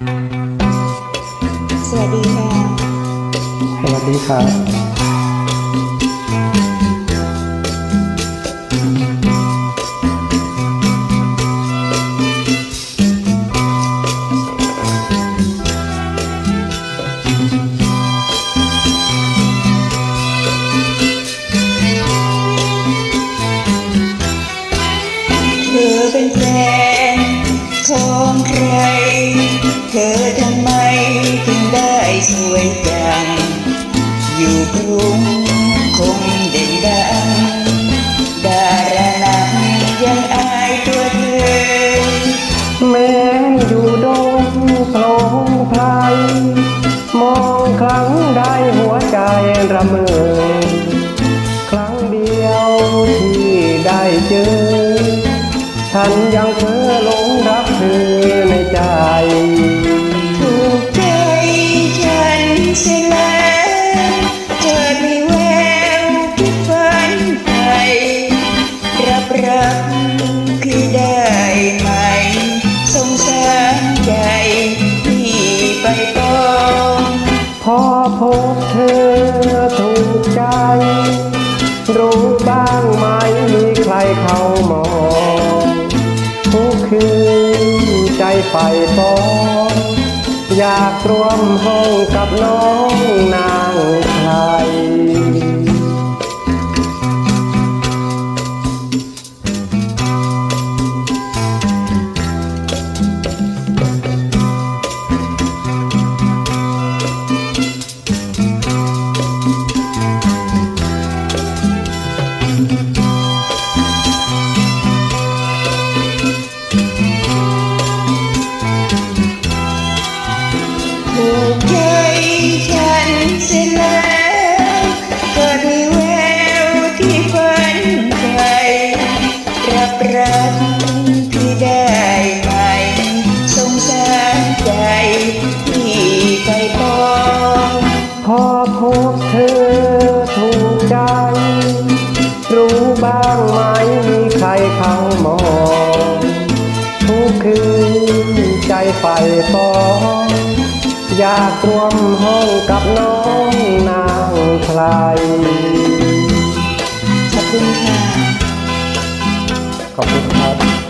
สวัสดีค่ะ สวัสดีครับเธอเป็นแฟน ของใคร เธอทำไมถึงได้สวยจัง อยู่กรุงคงเด่นดัง ดารานังยังอายตัวเธอ แม้อยู่ดงโปร่งไพรมองครั้งได้หัวใจระเมอครั้งเดียวที่ได้เจอ ฉันยังเพ้อหลงรัก พอพบเธอถูกใจ รู้บ้างไหมมีใครเขามองทุกคืนใจไฟฟองอยากร่วมห้องกับน้องนางชา ยถูกใจฉันเสียแล้วเกิดมีแววที่ฝันไปรับรับที่ได้ไหมสงสารใจที่ไปปองพอพบเธอถูกใจ รู้บ้างไหมมีใครเขามองทุกคืนใจไฟฟอง อยากร่วมห้องกับน้องนางใครขอบคุณค่ะ ขอบคุณครับ